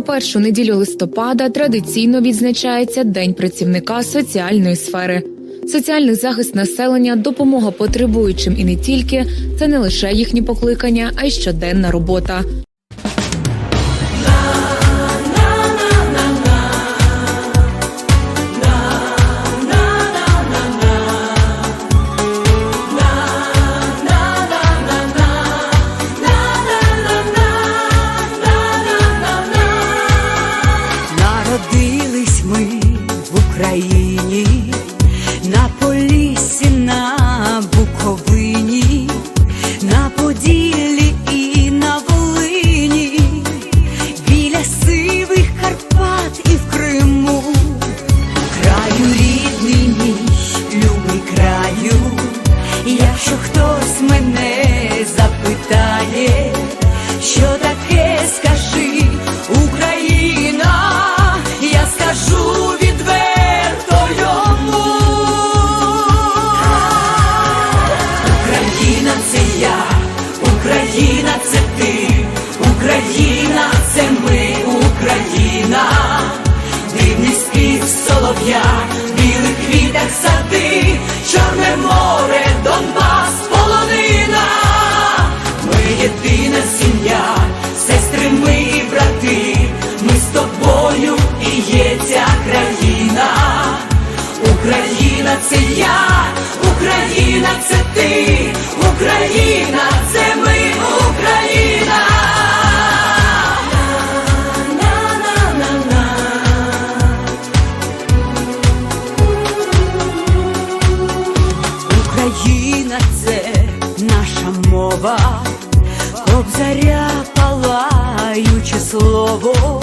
першу неділю листопада традиційно відзначається День працівника соціальної сфери. Соціальний захист населення, допомога потребуючим і не тільки це не лише їхні покликання, а й щоденна робота. Народились ми в Україні, Україна це ти, Україна це ми, Україна. Україна це наша мова, кобзаря палаюче слово,